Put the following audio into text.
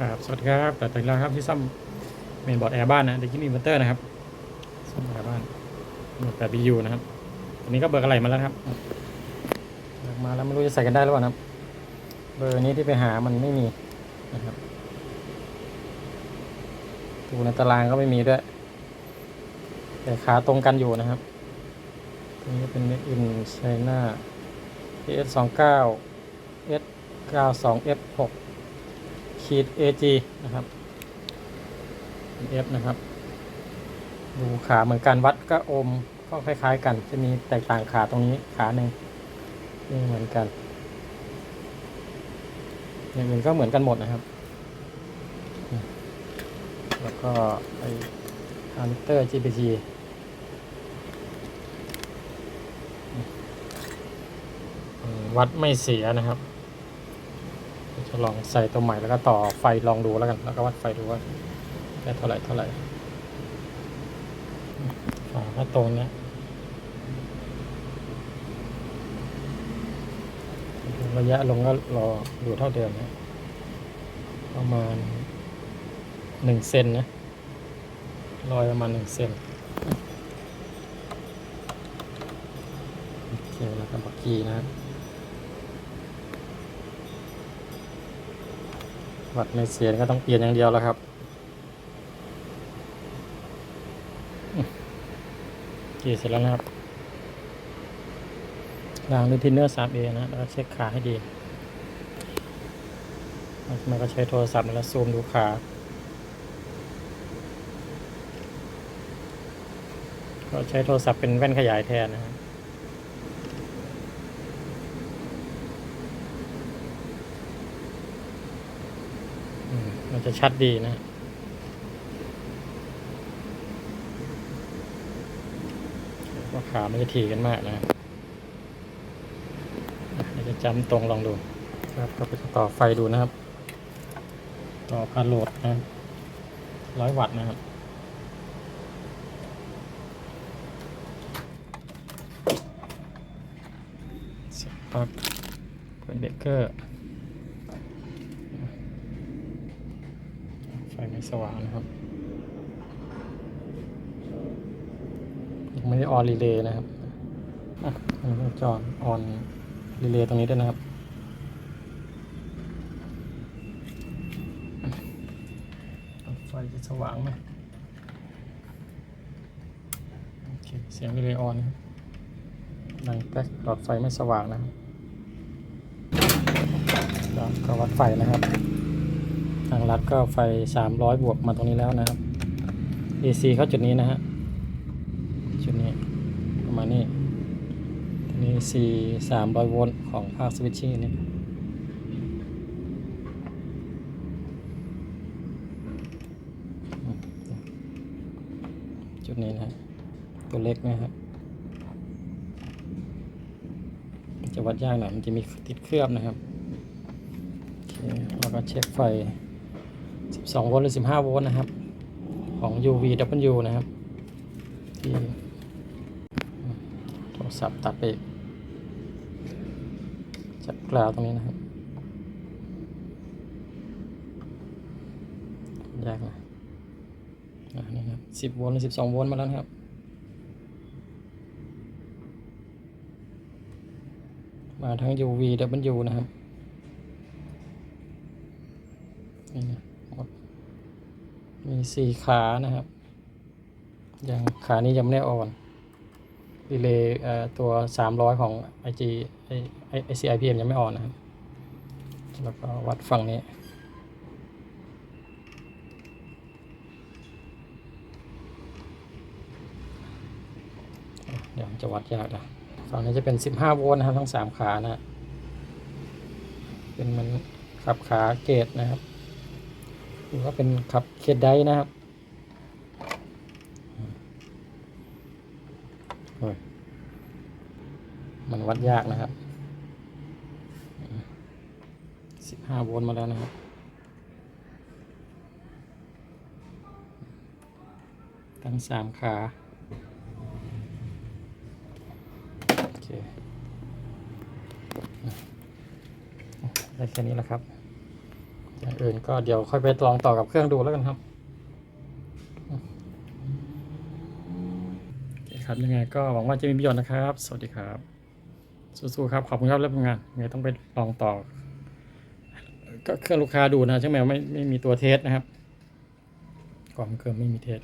ครับสวัสดีครับแต่ถึงแล้วครับที่ซ่อมเมนบอร์ดแอร์บ้านนะเด็กที่มีอินเวอเตอร์นะครับซ่อมแอร์บ้านแปดบียูนะครับอันนี้ก็เบอร์อะไรมาแล้วครับมาแล้วไม่รู้จะใส่กันได้หรือเปล่านะครับ เบอร์นี้ที่ไปหามันไม่มีนะครับดูในตารางก็ไม่มีด้วย แต่ขาตรงกันอยู่นะครับตัวนี้เป็น Made in China PS 2 9 S 9 2 F 6 ขีด AG นะครับเป็น F นะครับ ดูขาเหมือนกันวัดก็โอมก็คล้ายๆกัน จะมีแตกต่างขาตรงนี้ขาหนึ่งนี่เหมือนกันอย่างอื่นก็เหมือนกันหมดนะครับ แล้วก็ไอคาลิเตอร์ GPG อืมวัดไม่เสียนะครับ ลองใส่ตัวใหม่แล้วก็ต่อไฟลองดูแล้วกัน แล้วก็วัดไฟดูว่าได้เท่าไหร่เท่าไหร่ฝาก็ตรงเนี้ยระยะลงก็รออยู่เท่าเดิมนะประมาณหนึ่งเซนนะรอยประมาณหนึ่งเซนโอเคแล้วก็บักกี้นะครับ วัดไม่เสียก็ต้องเปลี่ยนอย่างเดียวแล้วครับกี่เสร็จแล้วนะครับล้างด้วยทินเนอร์ 3A นะแล้วเช็คขาให้ดีมันก็ใช้โทรศัพท์แล้วซูมดูขาก็ใช้โทรศัพท์เป็นแว่นขยายแทนนะครับ อื มมันจะชัดดีนะว่าขาไม่ได้ถี่กันมากนะอะเดี๋ยวจะจำตรงลองดู ครับก็ไปต่อไฟดูนะครับ ต่อพาโหลดนะร้อยวัตต์นะครับเสียบปลั๊กเป็นเบรกเกอร์ ไฟไม่สว่างนะครับยังไม่ได้ออนรีเลย์นะครับอะอันนี้จอนออนรีเลย์ตรงนี้ด้วยนะครับไฟจะสว่างไหมโอเคเสียงรีเลย์ออนนะครับดังแป๊กหลอดไฟไม่สว่างนะครับแล้วก็วัดไฟนะครับ ทางรัดก็ไฟ 300 บวกมาตรงนี้แล้วนะครับ AC เข้าจุดนี้นะฮะ จุดนี้ประมาณนี้ทีนี้ C 300 โวลต์ของภาคสวิตชิ่งนี้จุดนี้นะตัวเล็กนะครับจะวัดยากหน่อยมันจะมีติดเคลือบนะครับ โอเคเราก็เช็คไฟ 12 โวลต์หรือ 15 โวลต์นะครับ ของ UVW นะครับที่โทรศัพท์ตัดไปอีกจับกราวตรงนี้นะครับยากนะอ่านี่ครับ 10 โวลต์หรือ 12 โวลต์มาแล้วนะครับมาทั้ง UVW นะครับนี่นะ มีสี่ขานะครับยังขานี้ยังไม่ได้อ่อนดีเลย์ตัว 300 ของ IG ไอไอ ICIPM ยังไม่อ่อนนะครับ แล้วก็วัดฝั่งนี้ เดี๋ยวจะวัดยากนะฝั่งนี้จะเป็น 15 โวลต์นะครับ ทั้ง 3 ขานะ เป็นเหมันขับขาเกตนะครับ หรือว่าเป็นขับเคดได้นะครับมันวัดยากนะครับ 15 โวลต์มาแล้วนะครับทั้ง 3 ขาโอเคได้แค่นี้แหละครับ อย่างอื่นก็เดี๋ยวค่อยไปลองต่อกับเครื่องดูแล้วกันครับโอเคครับยังไงก็หวังว่าจะมีประโยชน์นะครับ สวัสดีครับ สู้ๆครับ ขอบคุณครับเรื่องงานยังไงต้องไปลองต่อ ก็เครื่องลูกค้าดูนะช่างแมวไม่ไม่มีตัวเทสนะครับกล่องเครื่องไม่มีเทส